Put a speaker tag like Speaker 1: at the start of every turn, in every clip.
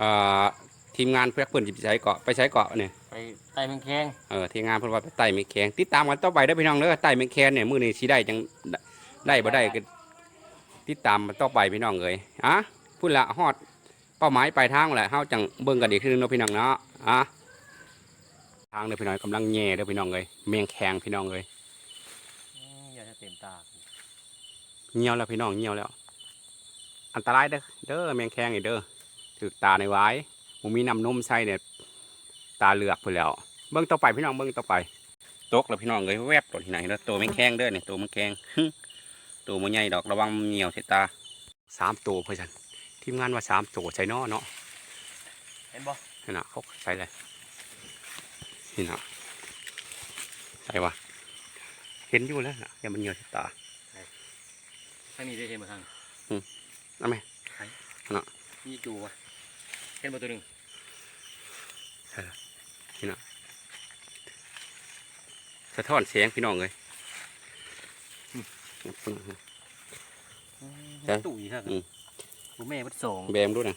Speaker 1: อ่าทีมงานเพื่อเพิ่นสิไปใช้เกาะไปใช้เกาะเนี่ย
Speaker 2: ไปไต่แมงแข้ง
Speaker 1: เออทีมงานเพิ่นว่าไปไต่ไม่แข็งติดตามกันต่อไปเด้อพี่น้องเด้อไต่ไม่แข็งเนี่ยมื้อนี้สิได้จังได้บ่ได้ก็ติดตามมันต่อไปพี่น้องเอ้ยอะพุ่นละฮอดเป้าหมายปลายทางแหละเฮาจังเบิ่งกันอีกทีนึงเนาะพี่น้องเนาะอะทางเด้อพี่น้องกำลังแย่เด้อพี่น้องเอ้ยแมงแข็งพี่น้องเอ้ย
Speaker 2: อืมอย่าจะเต็มตา
Speaker 1: เหี่ยวแล้วพี่น้องเหี่ยวแล้ว อันตรายเด้อเด้อแมงแข็งนี่เด้อ ถึกตาในไว้ผมมีน้ำนมใส่เนี่ยตาเหลือกพุ่นแล้ว เบิ่งต่อไปพี่น้องเบิ่งต่อไปตกแล้วพี่น้องเอ้ยแวบตัวที่ไหนแล้วตัวไม่แข็งเด้อเนี่ยตัวมันแข็งตัวมันใหญ่ดอกระวังมันเหนียวใส่ตาสามตัวเพื่อนทีมงานว่าสามตัวใส่นอเนาะ
Speaker 2: เห็นบ่
Speaker 1: นี่นะเขาใส่เลยนี่นะใส่วะเห็นอยู่แล้วนะอย่ามันเหนียวใส่ตา
Speaker 2: ข้างนี้ได้เห็นบ่ข้าง
Speaker 1: เอาไหม
Speaker 2: นี่จูวะเห็นบ่ตัวหนึง
Speaker 1: สะท้อนเสียงพี่น้องเลยใช่
Speaker 2: ตู้อีกครับ
Speaker 1: อืม
Speaker 2: กูแม่มันสอง
Speaker 1: แบมดูนะ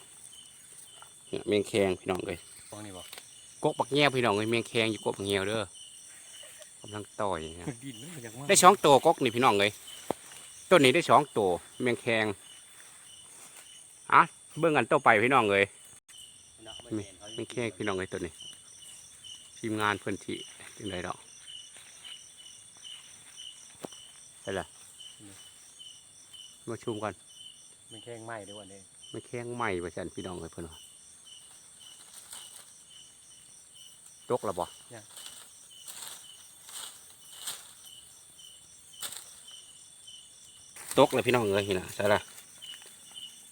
Speaker 1: เนี่ยเมียงแคงพี่น้องเลย
Speaker 2: ฟองนี่บ่
Speaker 1: กกปักแง่วพี่น้องเลยเมียงแคงอยู่กกปักแง่วเด้อกำลังต่อยนะ
Speaker 2: ดินมันมาจากว่า
Speaker 1: ได้สองตัวกกนี่พี่น้องเลยต้นนี้ได้สองตัวเมียงแคงอะเบิ่งกันต่อไปพี่น้องเลย มีเมียงแคงพี่น้องเลยตัวนี้ทีมงานเพื่อนที่จังไดดอกใช่ละมาชุมกัน
Speaker 2: มันแข้งไหม้ด้วยวันนี้
Speaker 1: ไม่แข้งใหม่ประชันพี่น้องเลยเพื่อนว่าตกแล้วบ่ตกแล้วพี่น้องเลยนี่นะใช่ละ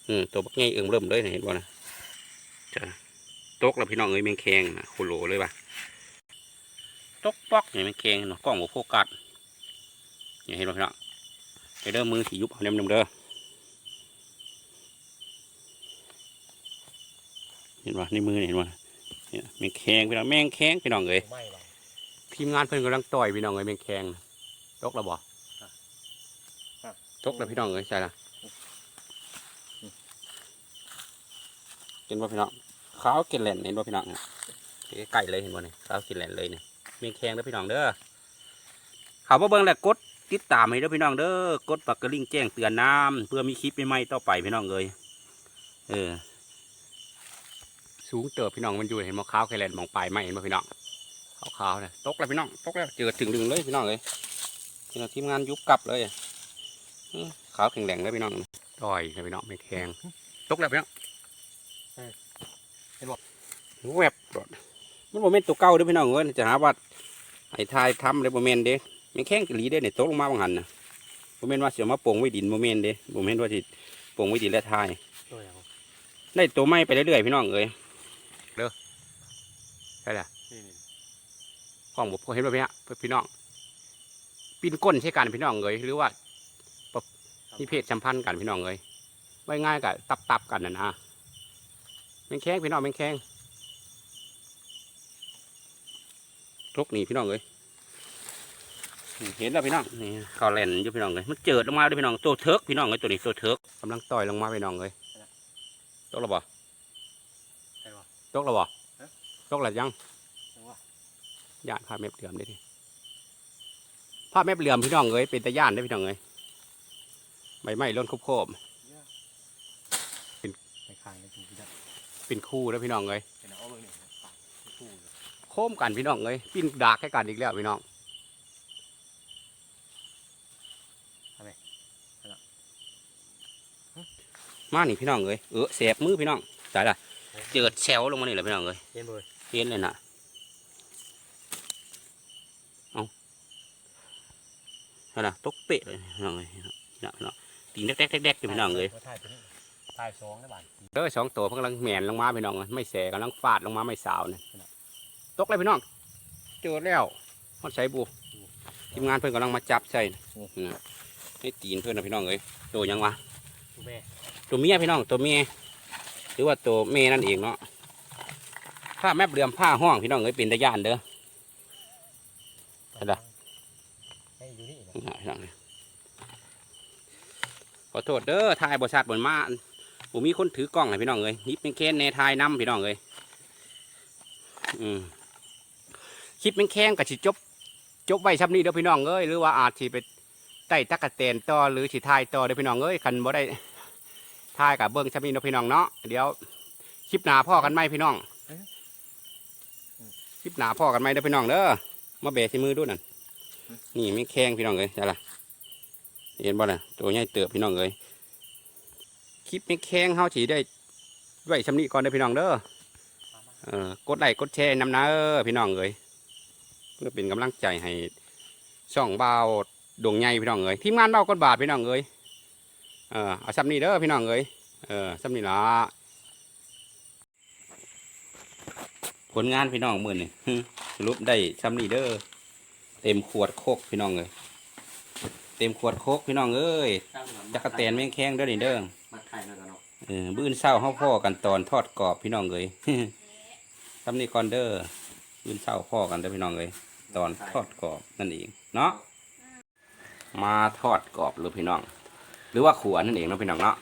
Speaker 1: อืมตัวบักใหญ่เอิงเริ่มเลยนะเห็นบ่นะ จ้ะตกแล้วพี่น้องเอ้ยแมงแคงนะโคโลเลยป่ะตกปอกเนี่แมงแคงเนาะกล้องบ่โฟกัสนี่เห็นบ่พี่น้องไปเด้อมือสียุบเอาเนมๆเด้อเห็นบ่ในมือเห็นบ่เนี่ยแมงแคงพี่น้องแมงแคงพี่น้องเอ้ย
Speaker 2: ไหม้บ่
Speaker 1: ทีมงานเพิ่อนกำลังต่อยพี่น้องเอ้ยแมงแคงตกแล้วบ่ตกแล้วพี่น้องเอ้ยใช่ละเห็นบ่พี่น้อง ขาวกินแหลนเห็นบ่พี่น้องเนี่ยใกล้ๆเลยเห็นบ่เนี่ยขาวกินแหลนเลยเนี่ยแมงแคงเด้อพี่น้องเด้อเขามาเบิ่งแหล้วกดติดตามให้เด้อพี่น้องเด้อกดปักกระลิ่งแจ้งเตือนน้ำเพื่อมีคลิปใหม่ๆต่อไปพี่น้องเอ้ยเออ สูงเติบพี่น้องมันอยู่เห็นบ่ขาวแค่แหลนมองปลายไม้เห็นบ่พี่น้องขาวๆเนี่ยตกแล้วพี่น้องตกแล้วเจอถึงดึงเลยพี่น้องเลยพี่น้องทีมงานยุบกลับเลยขาวแข็งแรงเลยพี่น้องต่อยเลยพี่น้องไม่แข็งตกแล้วพี่น้อง แวบรถมันโมเมนต์ตัวเก่าเด้อพี่น้องเอ้ยจะหาว่าไอ้ทายทำเลยโมเมนต์เด้ไม่แข็งกะหลีเด้เนี่ยตกลงมาบางหันนะโมเมนต์ว่าเสียมาโป่งไว้ดินโมเมนต์เด้โมเมนต์ว่าสิโป่งไว้ดินและทาย
Speaker 2: ตัวอย่าง
Speaker 1: ได้ตัวไม้ไปเรื่อยๆพี่น้องเอ้ยเด้อใช่ละ
Speaker 2: นี่นี่
Speaker 1: ห้องผมเห็นว่าพี่ฮะพี่น้องปีนก้นใช่กันพี่น้องเลยหรือว่ามีเพศสัมพันธ์กันพี่น้องเลยไว้ง่ายกับตับตับๆกันนะนะ แมงแข้งพี่น้องแมงแข้งทุกนี่พี่น้องเลยนี่เห็นแล้วพี่น้องนี่เขาเล่นอยู่พี่น้องเลยมันเจิดลงมาด้วยพี่น้องตัวเทิกพี่น้องเลยตัวนี้ตัวเทิกกำลังต่อยลงมาพี่น้องเลยตกแล้วบ่
Speaker 2: ใช่บ่
Speaker 1: ตกแล้วบ่
Speaker 2: ฮะ
Speaker 1: ตกแล้วยัง
Speaker 2: จังหวะ
Speaker 1: ย่านภาพแม่เหลือมได้ทีภาพแม่เหลือมพี่น้องเอ้ยเป็นตะย่านได้อพี่น้องเอ้ยใบไม้ล้นคุบโคบ
Speaker 2: ไปขายในถุงพี่ดับ
Speaker 1: เป็นคู่แล้วพี่น้องเอ้ย
Speaker 2: เป็นเอาเบิ่งนี่นะปากคู่เลย
Speaker 1: โค้มกันพี่น้องเอ้ยปิ้นดากให้กันอีกแล้วพี่น้องมานี่พี่น้องเอ้ยเออแสบมือพี่น้องตายละเจิดแซวลงมานี่แหละพี่น้องเอ้ย
Speaker 2: เห็นบ่เว้ย
Speaker 1: เห็นเลยน่ะเอาเอาน่ะตกเปะเลยพี่น้องเอ้ยพี่น้องพี่น้องตีนแดกๆแดกๆอยู่พี่น้องเอ้ย
Speaker 2: ถ่ายตัวนี้ถ่ายสองได้บาท
Speaker 1: เด้อสองตัวเพิ่งกำลังแหมนลงมาพี่น้องไม่แสกำลังฟาดลงมาไม่สาวเนี่ยตกเลยพี่น้องเจอแล้วฮอดใส่บูทีมงานเพิ่นกำลังมาจับใส่นะนะให้ตีนเพิ่นนะพี่น้องเอ้ยตัวหยังวะ
Speaker 2: ตัวแม่
Speaker 1: ตัวเมียพี่น้องตัวเมียหรือว่าตัวเมยนั่นเองเนาะผ้าแม่เรือมผ้าห้องพี่น้องเอ้ยเป็นตะย่านเด้อไปละ
Speaker 2: ให้อยู่นี่นะ
Speaker 1: นะพี่น้องเอ้ยขอโทษเด้อทายบริษัทบนมาโม ผมมีคนถือกล้องให้พี่น้องเลยยิบเป็นแค้นแน่ทายน้ำพี่น้องเลยอืมคลิปเป็นแค้นกับสิจบ จบไว้ซ้ำนี้เด้อพี่น้องเอ้ยหรือว่าอาจสิไปไต่ตักะแตนต่อหรือสิทายต่อเด้อพี่น้องเอ้ยคันบ่ได้ทายกับเบิ้งซ้ำนี้เด้อพี่น้องเนาะเดี๋ยวคลิปหนาพ่อกันไหมพี่น้องคลิปหนาพ่อกันไหมเด้อพี่น้องเด้อมาเบะที่มือดูนั่นนี่ไม่แข้งพี่น้องเอ้ยใช่ละเห็นบ่น่ะตัวใหญ่เติบพี่น้องเอ้ย คลิปไม่แข้งเฮาสิได้ไว้ซ้ำนี้ก่อนเด้อพี่น้องเด้อเออกดไลค์กดแชร์นำนะเด้อพี่น้องเอ้ยเพื่อเป็นกำลังใจให้ช่องเบาดวงใหญ่พี่น้องเอ๋ยทีมงานเบาก้นบาทพี่น้องเอ๋ยเออเอาซ้ำนี่เด้อพี่น้องเอ๋ยเออซ้ำนี่ละผลงานพี่น้องมือนี่สรุปได้ซ้ำนี่เด้อเต็มขวดโคกพี่น้องเอ๋ยเต็มขวดโคกพี่น้องเอ้ยจักรแตนแมงแข้งเด้อนี่เด้อ เออบื้นเศร้าเฮาพ่อกันตอนทอดกรอบพี่น้องเอ๋ยซ้ำนี่ก่อนเด้อบื้นเศร้าพ่อกันเด้อพี่น้องเอ๋ยตอนทอดกรอบนั่นเองเนาะมาทอดกรอบหรือพี่น้อง หรือว่าขัวนั่นเองเนาะพี่น้องเนาะ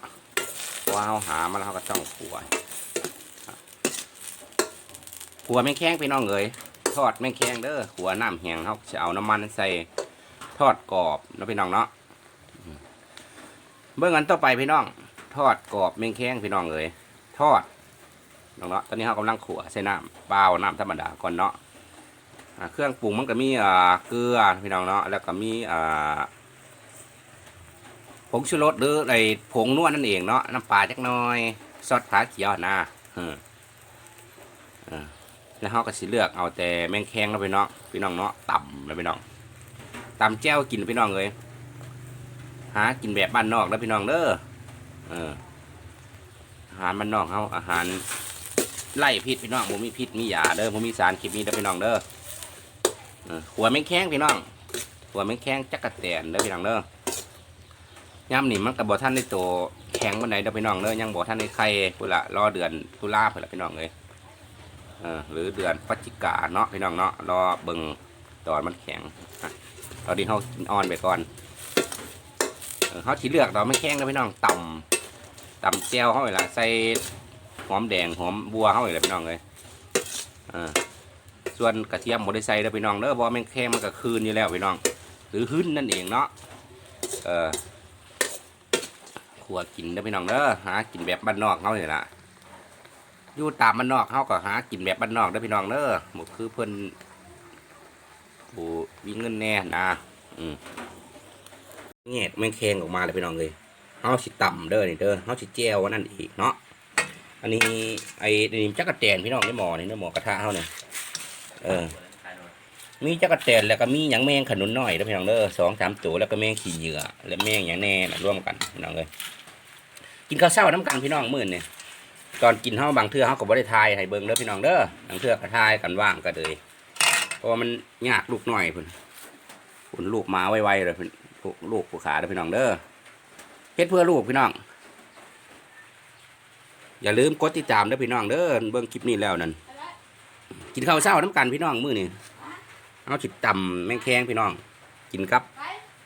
Speaker 1: ว่าเราหามาแล้วเราก็ต้องขัวขัวแม่งแข้งพี่น้องเอ๋ยทอดแม่งแข้งเด้อขัวน้ำแห้งเขาจะเอาน้ำมันใส่ทอดกรอบเนาะพี่น้องเนาะอืมเบื้องอันต่อไปพี่น้อง ทอดกรอบแมงแข้งพี่น้องเอ๋ยทอดน้องเนาะตอนนี้เรากำลังขัวใส่น้ำเปล่าน้ำธรรมดาก่อนเนาะเครื่องปรุงมันก็มีอ่าเกลือพี่น้องเนาะแล้วก็มีอ่าผงชูรสหรือไอ้ผงนวดนั่นเองเนาะน้ำปลาจักน้อยซอสขาเขียวนะออเออแล้วเขาก็สิเลือกเอาแต่แมงแคงแล้วพี่น้องพี่น้องเนาะต่ำแล้วพี่น้องต่ำแจ้วกินพี่น้องเลยหากินแบบบ้านนอกแล้วพี่น้องเด้อ เอออาหารบ้านนอกเขาอาหารไล่พิษพี่น้องผมมีพิษมียาเด้อผมมีสารเคมีเด้อพี่น้องเด้อเออหัวแมงแข้งพี่น้องหัวแมงแข้งจักระแตนเด้อพี่น้องเด้อย่ำนี่มันกับบ่ท่านในโตวแข็งวันไหนเด้อพี่น้องเด้อยังบ่ท่านในไข่พุ่นละรอเดือนตุลาพุ่นละพี่น้องเลยเออหรือเดือนพฤศจิกาเนาะพี่น้องเนาะรอเบิ่งตอนมันแข็งอะตอนนี้เขากินอ่อนไปก่อนเขาสิเลือกดอกแมงแข้งเด้อพี่น้องต่ำ ตำแจ่วเขาเวลาใส่หอมแดงหอมบัวเข้าอีกเลยพี่น้องเลยอ่าส่วนกระเทียมบดได้ใส่เด้อพี่น้องเด้อเพราะว่าแม่งแค่มันก็คืนอยู่แล้วพี่น้อง หรือหื้นนั่นเองเนาะเออขัวกินเด้อพี่น้องเด้อหากินแบบบ้านนอกเขาเนี่ยละอยู่ตามบ้านนอกเขาก็หากินแบบบ้านนอกเด้อพี่น้องเด้อหมดคือเพิ่นผู้มีเงินแน่นะอืมเงียแม่งแข็งออกมาเลยพี่น้องเลย เฮาสิต่ำเด้อนี่เด้อเฮาสิแจวว่านั่นอีกเนาะอันนี้ไอ้นี่จักระแตนพี่น้องในหมอนี่ในหมอกระทะเขาเนี่ยเออ มีจักระแตนแล้วก็มีหยังแมงขนุนน้อยเด้อพี่น้องเด้อสองสามตัวแล้วก็แมงขี้เหยื่อและแมงอย่างแน่น่ะร่วมกันพี่น้องเลยกินข้าวเช้าน้ำกันพี่น้องมื้อนี่ตอนกินเฮาบางเทื่อเฮาก็บ่ได้ทายให้เบิ่งเด้อพี่น้องเด้อบางเทื่อก็ทายกันว่างก็เลยเพราะว่ามันยากลูกน้อยเพิ่นพุ่นลูกมาไวๆเลยเพิ่นลูกลูกผู้ขาเด้อพี่น้องเด้อ เฮ็ดเพื่อลูกพี่น้อง อย่าลืมกดติดตามเด้อพี่น้องเด้อเบิ่งคลิปนี้แล้วนั่นกินข้าวเช้าน้ำกันพี่น้องมื้อนี้เอาจิตต่ำแมงแคงพี่น้อง กินกับ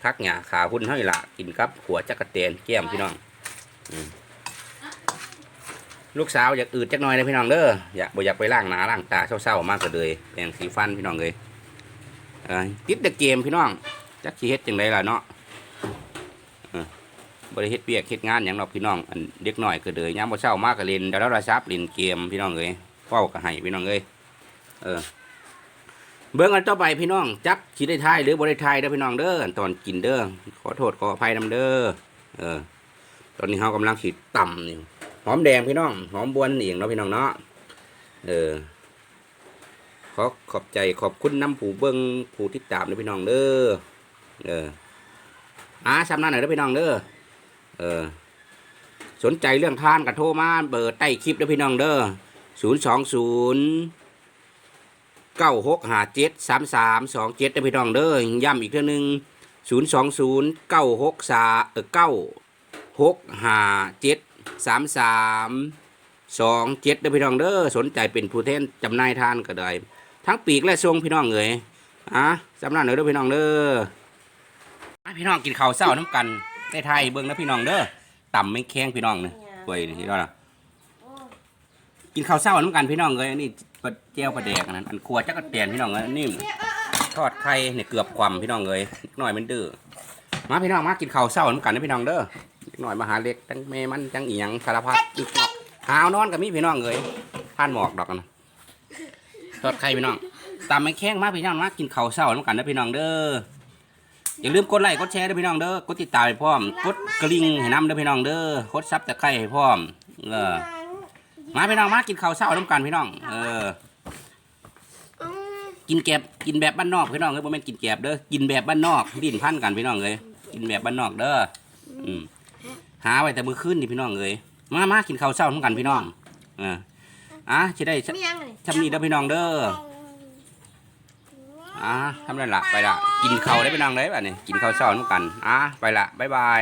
Speaker 1: ทักหญ้าขาหุ่นเท่านี้ละกินกับหัวจักระเตนแก้มพี่น้องลูกสาวอยากอืดจักหน่อยนะพี่น้องเด้ออยากบ่อยากไปล้างหนาล้างตาเศร้าๆมากก็เลยแปรงสีฟันพี่น้องเลยติดแต่เกมพี่น้องจักสิเฮ็ดจังไดล่ะเนาะ บริเฮ็ดเปียกเฮ็ดงานอย่างเราพี่น้องอันเด็กหน่อยก็เลยยามบ่เช้ามากก็เล่นดาวโทรศัพท์เล่นเกมพี่น้องเอ้ยเฝ้าก็ให้พี่น้องเอ้ยเออเบิ่งอันต่อไปพี่น้องจักสิได้ทายหรือบ่ได้ทายเด้อพี่น้องเด้อตอนกินเด้อขอโทษขออภัยนํเด้อเออ ตอนนี้เฮากำลังสิต่ำนี่หอมแดงพี่น้องหอมบัวนั่เองเนาะพี่น้องเนาะเออขอขอบใจขอบคุณน้ำผู้เบิงผู้ติดตามเด้อพี่น้องเด้อเอออ่าซ้ำนั้นหน่อยเด้อพี่น้องเด้อ เออ สนใจเรื่องทานกับโทรมาเบอร์ใต้คลิปเด้อพี่น้องเด้อศูนย์สองศูนย์เก้าหกห้าเจ็ดสามสามสองเจ็ดเด้อพี่น้องเด้อย้ำอีกเท่านึงศูนย์สองศูนย์เก้าหกสาเออเก้าหกห้าเจ็ดสามสามสองเจ็ดเด้อพี่น้องเด้อสนใจเป็นผู้แทนจำหน่ายทานก็ได้ทั้งปีกและทรงพี่น้องเอ๋ยอะจำน่ายหน่อยเด้อพี่น้องเด้อพี่น้องกินข้าวเช้าน้ำกัน ได้ไทยเบิ่งนะพี่น้องเด้อต่ำไม่แข้งพี่น้องเนี่ย
Speaker 3: เนี่ย
Speaker 1: ป่วยนี่ที่ว่าล่ะกินข้าวเช้าน้ำกันพี่น้องเลยอันนี้ปลาเจียวปลาแดกอันนั้นอันครัวจักรแตนพี่น้องเลยอันนี่ทอดไข่เนี่ยเกือบความพี่น้องเลยนิดหน่อยมันดื้อมาพี่น้องมากินข้าวเช้าน้ำกันนะพี่น้องเด้อนิดหน่อยมาหาเล็กจังแม่มันจังอีหยังสารพัดอีกหาวนอนกับมีพี่น้องเลยผ่านหมอกดอกกันทอดไข่พี่น้องตามไม่แข้งมาพี่น้องมากินข้าวเช้าน้ำกันนะพี่น้องเด้อ อย่าลืมกดไลค์กดแชร์ด้วยพี่น้องเด้อกดติดตามให้พร้อมกดกระลิ่งให้น้ำเด้อพี่น้องเด้อกดซับตะไคร้ให้พร้อมเออมาพี่น้องมากินข้าวเช้าน้ำกันพี่น้อง เออ กินแกบกินแบบบ้านนอกพี่น้องเอ้ยบ่แม่นกินแกบเด้อกินแบบบ้านนอกดิ้นพันกันพี่น้องเอ้ยกินแบบบ้านนอกเด้ออืมหาไว้แต่มื้อคืนนี่พี่น้องเอ้ยมามากินข้าวเช้าน้ำกันพี่น้องเอออะสิได้
Speaker 3: ไม่ยังเลย
Speaker 1: ทำนี่เด้อพี่น้องเด้อ อะทำนั่นละไปละ กินข้าวได้ไปนั่งได้ป่ะนี่กินข้าวเช้าน้ำกัน อะไปละบ๊ายบาย